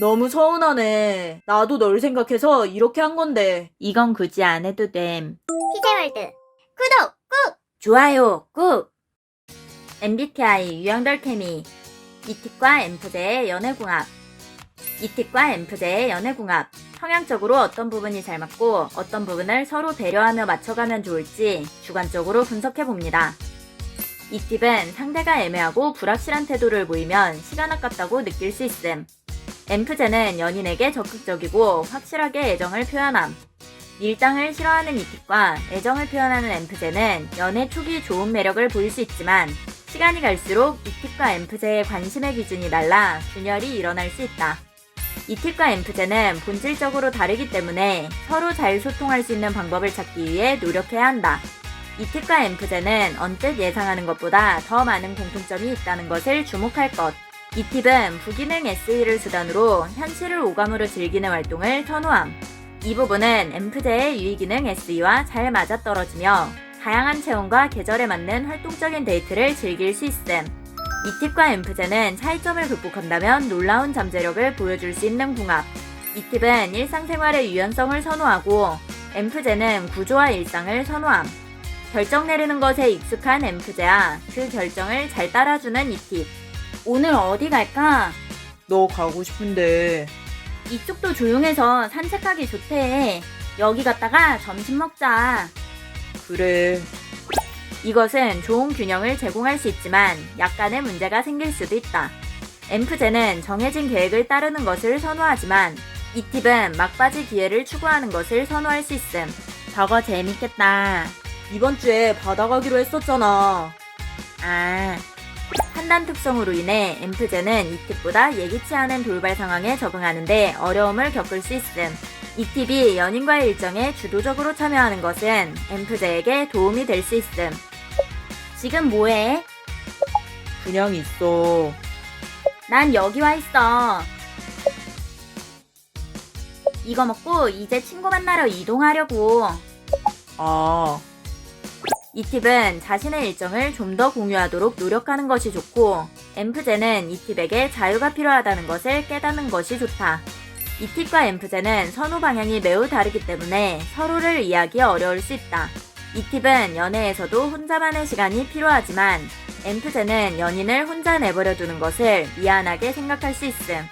너무 서운하네. 나도 널 생각해서 이렇게 한 건데. 이건 굳이 안 해도 됨. TJ월드 구독 꾹! 좋아요, 꾹! MBTI 유형별 케미 이팁과 엠프제의 연애궁합 이팁과 엠프제의 연애궁합 성향적으로 어떤 부분이 잘 맞고 어떤 부분을 서로 배려하며 맞춰가면 좋을지 주관적으로 분석해봅니다. 이 팁은 상대가 애매하고 불확실한 태도를 보이면 시간 아깝다고 느낄 수 있음. 엠프제는 연인에게 적극적이고 확실하게 애정을 표현함. 밀당을 싫어하는 이팁과 애정을 표현하는 엠프제는 연애 초기 좋은 매력을 보일 수 있지만 시간이 갈수록 이팁과 엠프제의 관심의 기준이 달라 균열이 일어날 수 있다. 이팁과 엠프제는 본질적으로 다르기 때문에 서로 잘 소통할 수 있는 방법을 찾기 위해 노력해야 한다. 이팁과 엠프제는 언뜻 예상하는 것보다 더 많은 공통점이 있다는 것을 주목할 것. 이 팁은 부기능 SE를 수단으로 현실을 오감으로 즐기는 활동을 선호함. 이 부분은 엠프제의 유의기능 SE와 잘 맞아떨어지며 다양한 체온과 계절에 맞는 활동적인 데이트를 즐길 수 있음. 이 팁과 엠프제는 차이점을 극복한다면 놀라운 잠재력을 보여줄 수 있는 궁합. 이 팁은 일상생활의 유연성을 선호하고 엠프제는 구조와 일상을 선호함. 결정 내리는 것에 익숙한 엠프제와 그 결정을 잘 따라주는 이 팁. 오늘 어디 갈까? 너 가고 싶은데. 이쪽도 조용해서 산책하기 좋대. 여기 갔다가 점심 먹자. 그래. 이것은 좋은 균형을 제공할 수 있지만 약간의 문제가 생길 수도 있다. 엠프제는 정해진 계획을 따르는 것을 선호하지만 이 팁은 막바지 기회를 추구하는 것을 선호할 수 있음. 저거 재밌겠다. 이번 주에 바다 가기로 했었잖아. 아. 판단 특성으로 인해 엠프제는 이 팁보다 예기치 않은 돌발 상황에 적응하는데 어려움을 겪을 수 있음. 이 팁이 연인과의 일정에 주도적으로 참여하는 것은 엠프제에게 도움이 될 수 있음. 지금 뭐해? 그냥 있어. 난 여기 와 있어. 이거 먹고 이제 친구 만나러 이동하려고. 아, 이 팁은 자신의 일정을 좀 더 공유하도록 노력하는 것이 좋고, 엠프제는 이 팁에게 자유가 필요하다는 것을 깨닫는 것이 좋다. 이 팁과 엠프제는 선호 방향이 매우 다르기 때문에 서로를 이해하기 어려울 수 있다. 이 팁은 연애에서도 혼자만의 시간이 필요하지만, 엠프제는 연인을 혼자 내버려 두는 것을 미안하게 생각할 수 있음.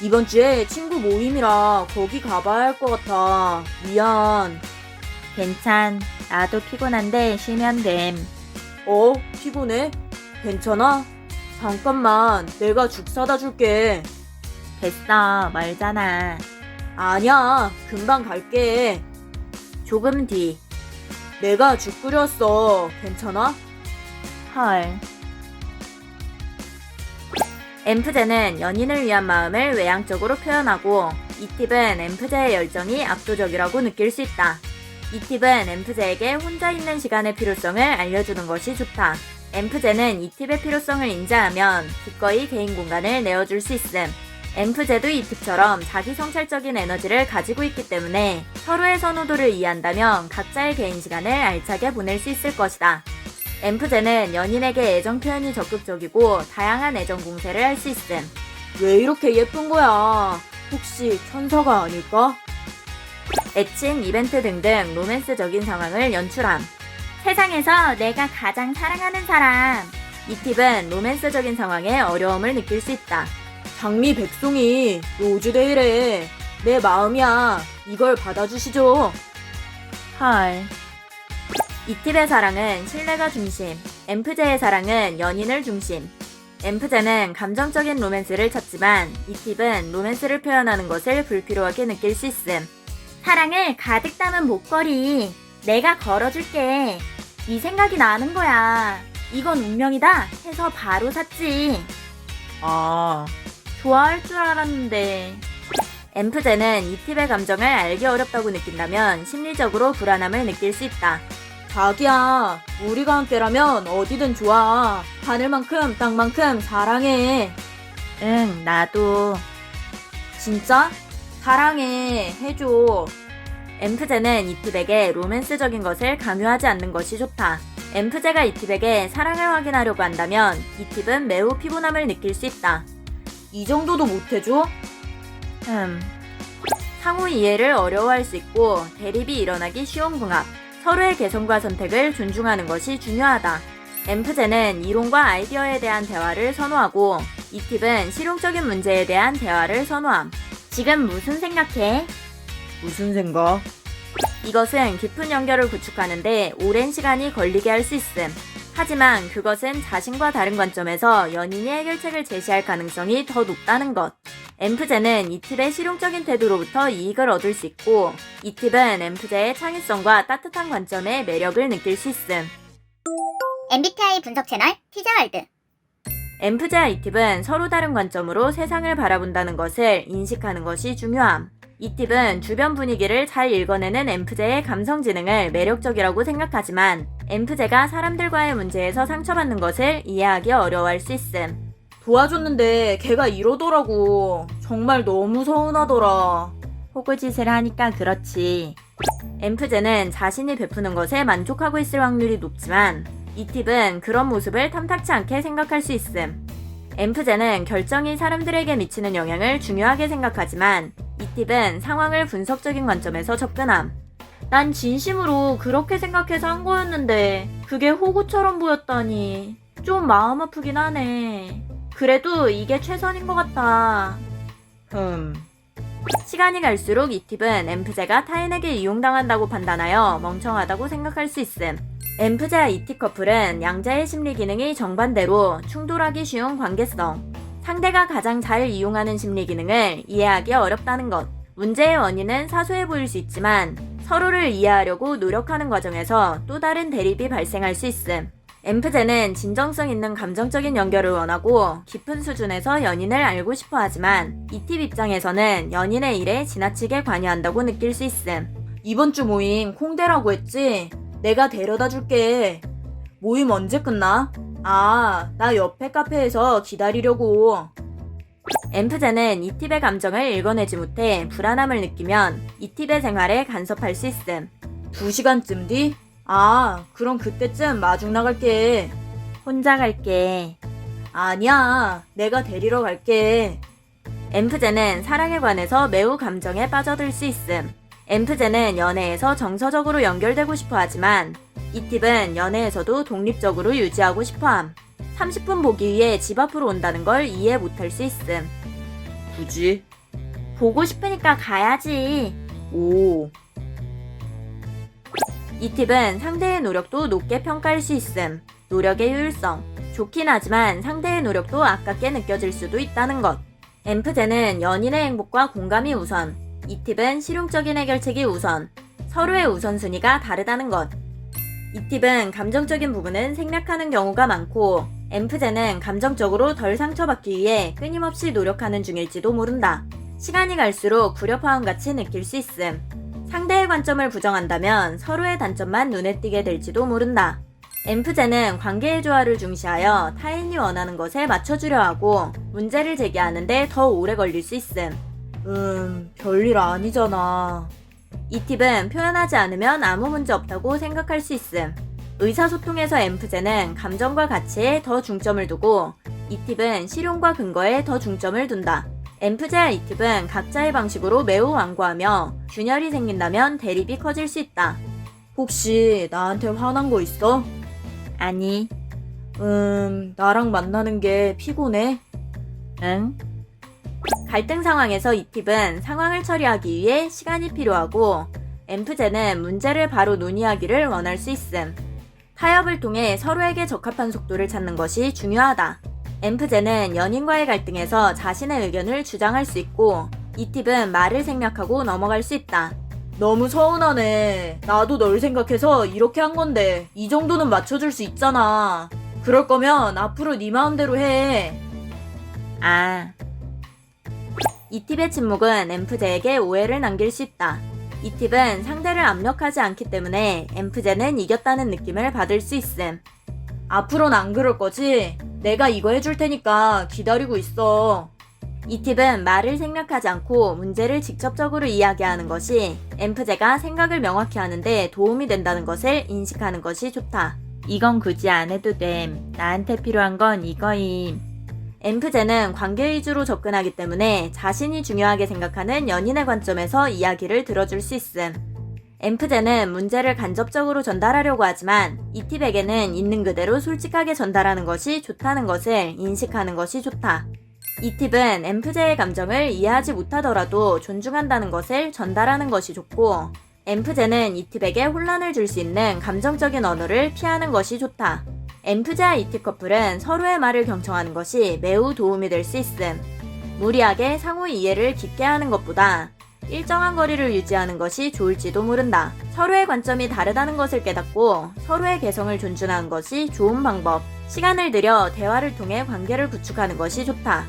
이번 주에 친구 모임이라 거기 가봐야 할 것 같아. 미안. 괜찮. 나도 피곤한데 쉬면 됨. 어? 피곤해? 괜찮아? 잠깐만, 내가 죽 사다 줄게. 됐어. 멀잖아. 아니야, 금방 갈게. 조금 뒤. 내가 죽 끓였어. 괜찮아? 헐. 엠프제는 연인을 위한 마음을 외향적으로 표현하고 이 팁은 엠프제의 열정이 압도적이라고 느낄 수 있다. 이 팁은 엠프제에게 혼자 있는 시간의 필요성을 알려주는 것이 좋다. 엠프제는 이 팁의 필요성을 인지하면 기꺼이 개인 공간을 내어줄 수 있음. 엠프제도 이 팁처럼 자기 성찰적인 에너지를 가지고 있기 때문에 서로의 선호도를 이해한다면 각자의 개인 시간을 알차게 보낼 수 있을 것이다. 엠프제는 연인에게 애정 표현이 적극적이고 다양한 애정 공세를 할 수 있음. 왜 이렇게 예쁜 거야? 혹시 천사가 아닐까? 애칭, 이벤트 등등 로맨스적인 상황을 연출함. 세상에서 내가 가장 사랑하는 사람. 이 팁은 로맨스적인 상황에 어려움을 느낄 수 있다. 장미 백송이 로즈데일에 내 마음이야. 이걸 받아주시죠. 헐. 이 팁의 사랑은 신뢰가 중심, 엠프제의 사랑은 연인을 중심. 엠프제는 감정적인 로맨스를 찾지만 이 팁은 로맨스를 표현하는 것을 불필요하게 느낄 수 있음. 사랑을 가득 담은 목걸이 내가 걸어줄게. 이 생각이 나는 거야. 이건 운명이다 해서 바로 샀지. 아, 좋아할 줄 알았는데. 엠프제는 이 팁의 감정을 알기 어렵다고 느낀다면 심리적으로 불안함을 느낄 수 있다. 자기야. 우리가 함께라면 어디든 좋아. 하늘만큼 땅만큼 사랑해. 응, 나도. 진짜? 사랑해. 해줘. 엠프제는 이 팁에게 로맨스적인 것을 강요하지 않는 것이 좋다. 엠프제가 이 팁에게 사랑을 확인하려고 한다면 이 팁은 매우 피곤함을 느낄 수 있다. 이 정도도 못해줘? 음. 상호 이해를 어려워할 수 있고 대립이 일어나기 쉬운 궁합. 서로의 개성과 선택을 존중하는 것이 중요하다. 엠프제는 이론과 아이디어에 대한 대화를 선호하고 이 팁은 실용적인 문제에 대한 대화를 선호함. 지금 무슨 생각해? 무슨 생각? 이것은 깊은 연결을 구축하는데 오랜 시간이 걸리게 할 수 있음. 하지만 그것은 자신과 다른 관점에서 연인이 해결책을 제시할 가능성이 더 높다는 것. 엠프제는 이 팁의 실용적인 태도로부터 이익을 얻을 수 있고, 이 팁은 엠프제의 창의성과 따뜻한 관점의 매력을 느낄 수 있음. MBTI 분석 채널 티저월드. 엠프제와 이 팁은 서로 다른 관점으로 세상을 바라본다는 것을 인식하는 것이 중요함. 이 팁은 주변 분위기를 잘 읽어내는 엠프제의 감성 지능을 매력적이라고 생각하지만 엠프제가 사람들과의 문제에서 상처받는 것을 이해하기 어려워할 수 있음. 도와줬는데 걔가 이러더라고. 정말 너무 서운하더라. 호구짓을 하니까 그렇지. 엠프제는 자신이 베푸는 것에 만족하고 있을 확률이 높지만 이 팁은 그런 모습을 탐탁치 않게 생각할 수 있음. 엠프제는 결정이 사람들에게 미치는 영향을 중요하게 생각하지만 이 팁은 상황을 분석적인 관점에서 접근함. 난 진심으로 그렇게 생각해서 한 거였는데 그게 호구처럼 보였다니 좀 마음 아프긴 하네. 그래도 이게 최선인 것 같아. 흠. 시간이 갈수록 이 팁은 엠프제가 타인에게 이용당한다고 판단하여 멍청하다고 생각할 수 있음. 엠프제와 이팁 커플은 양자의 심리 기능이 정반대로 충돌하기 쉬운 관계성. 상대가 가장 잘 이용하는 심리 기능을 이해하기 어렵다는 것. 문제의 원인은 사소해 보일 수 있지만 서로를 이해하려고 노력하는 과정에서 또 다른 대립이 발생할 수 있음. 엠프제는 진정성 있는 감정적인 연결을 원하고 깊은 수준에서 연인을 알고 싶어 하지만 이팁 입장에서는 연인의 일에 지나치게 관여한다고 느낄 수 있음. 이번 주 모임 콩대라고 했지? 내가 데려다 줄게. 모임 언제 끝나? 아, 나 옆에 카페에서 기다리려고. 엠프제는 이 팁의 감정을 읽어내지 못해 불안함을 느끼면 이 팁의 생활에 간섭할 수 있음. 두 시간쯤 뒤? 아, 그럼 그때쯤 마중 나갈게. 혼자 갈게. 아니야, 내가 데리러 갈게. 엠프제는 사랑에 관해서 매우 감정에 빠져들 수 있음. 엠프제는 연애에서 정서적으로 연결되고 싶어 하지만 이 팁은 연애에서도 독립적으로 유지하고 싶어 함. 30분 보기 위해 집 앞으로 온다는 걸 이해 못할 수 있음. 굳이? 보고 싶으니까 가야지. 오, 이 팁은 상대의 노력도 높게 평가할 수 있음. 노력의 효율성. 좋긴 하지만 상대의 노력도 아깝게 느껴질 수도 있다는 것. 엠프제는 연인의 행복과 공감이 우선. 이 팁은 실용적인 해결책이 우선. 서로의 우선순위가 다르다는 것. 이 팁은 감정적인 부분은 생략하는 경우가 많고, 엠프제는 감정적으로 덜 상처받기 위해 끊임없이 노력하는 중일지도 모른다. 시간이 갈수록 불협화음 같이 느낄 수 있음. 상대의 관점을 부정한다면 서로의 단점만 눈에 띄게 될지도 모른다. 엠프제는 관계의 조화를 중시하여 타인이 원하는 것에 맞춰주려 하고 문제를 제기하는데 더 오래 걸릴 수 있음. 음, 별일 아니잖아. 이 팁은 표현하지 않으면 아무 문제 없다고 생각할 수 있음. 의사소통에서 엠프제는 감정과 가치에 더 중점을 두고 이 팁은 실용과 근거에 더 중점을 둔다. 엠프제와 이 팁은 각자의 방식으로 매우 완고하며 균열이 생긴다면 대립이 커질 수 있다. 혹시 나한테 화난 거 있어? 아니, 음, 나랑 만나는 게 피곤해? 응? 갈등 상황에서 이 팁은 상황을 처리하기 위해 시간이 필요하고 엠프제는 문제를 바로 논의하기를 원할 수 있음. 타협을 통해 서로에게 적합한 속도를 찾는 것이 중요하다. 엠프제는 연인과의 갈등에서 자신의 의견을 주장할 수 있고 이 팁은 말을 생략하고 넘어갈 수 있다. 너무 서운하네. 나도 널 생각해서 이렇게 한 건데 이 정도는 맞춰줄 수 있잖아. 그럴 거면 앞으로 네 마음대로 해. 아. 이 팁의 침묵은 엠프제에게 오해를 남길 수 있다. 이 팁은 상대를 압력하지 않기 때문에 엠프제는 이겼다는 느낌을 받을 수 있음. 앞으로는 안 그럴 거지? 내가 이거 해줄 테니까 기다리고 있어. 이 팁은 말을 생략하지 않고 문제를 직접적으로 이야기하는 것이 엠프제가 생각을 명확히 하는데 도움이 된다는 것을 인식하는 것이 좋다. 이건 굳이 안 해도 됨. 나한테 필요한 건 이거임. 엠프제는 관계 위주로 접근하기 때문에 자신이 중요하게 생각하는 연인의 관점에서 이야기를 들어줄 수 있음. 엠프제는 문제를 간접적으로 전달하려고 하지만 이팁에게는 있는 그대로 솔직하게 전달하는 것이 좋다는 것을 인식하는 것이 좋다. 이 팁은 엠프제의 감정을 이해하지 못하더라도 존중한다는 것을 전달하는 것이 좋고, 엠프제는 이 팁에게 혼란을 줄 수 있는 감정적인 언어를 피하는 것이 좋다. 엠프제와 이팁 커플은 서로의 말을 경청하는 것이 매우 도움이 될 수 있음. 무리하게 상호 이해를 깊게 하는 것보다 일정한 거리를 유지하는 것이 좋을지도 모른다. 서로의 관점이 다르다는 것을 깨닫고 서로의 개성을 존중하는 것이 좋은 방법. 시간을 들여 대화를 통해 관계를 구축하는 것이 좋다.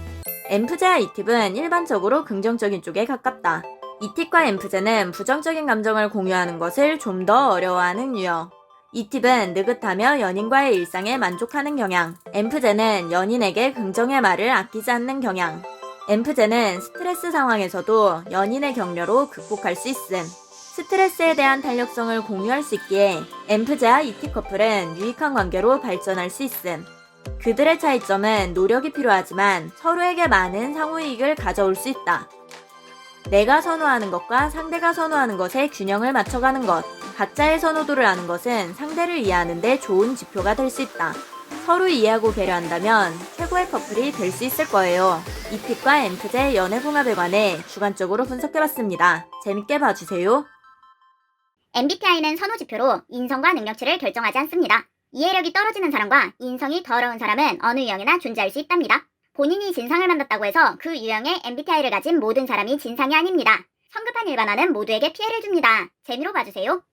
엠프제와 이팁은 일반적으로 긍정적인 쪽에 가깝다. 이팁과 엠프제는 부정적인 감정을 공유하는 것을 좀 더 어려워하는 유형. 이 팁은 느긋하며 연인과의 일상에 만족하는 경향. 엠프제는 연인에게 긍정의 말을 아끼지 않는 경향. 엠프제는 스트레스 상황에서도 연인의 격려로 극복할 수 있음. 스트레스에 대한 탄력성을 공유할 수 있기에 엠프제와 이팁 커플은 유익한 관계로 발전할 수 있음. 그들의 차이점은 노력이 필요하지만 서로에게 많은 상호 이익을 가져올 수 있다. 내가 선호하는 것과 상대가 선호하는 것의 균형을 맞춰가는 것. 각자의 선호도를 아는 것은 상대를 이해하는데 좋은 지표가 될 수 있다. 서로 이해하고 배려한다면 최고의 커플이 될 수 있을 거예요. 이픽과 엠프제 연애궁합에 관해 주관적으로 분석해봤습니다. 재밌게 봐주세요. MBTI는 선호 지표로 인성과 능력치를 결정하지 않습니다. 이해력이 떨어지는 사람과 인성이 더러운 사람은 어느 유형이나 존재할 수 있답니다. 본인이 진상을 만났다고 해서 그 유형의 MBTI를 가진 모든 사람이 진상이 아닙니다. 성급한 일반화는 모두에게 피해를 줍니다. 재미로 봐주세요.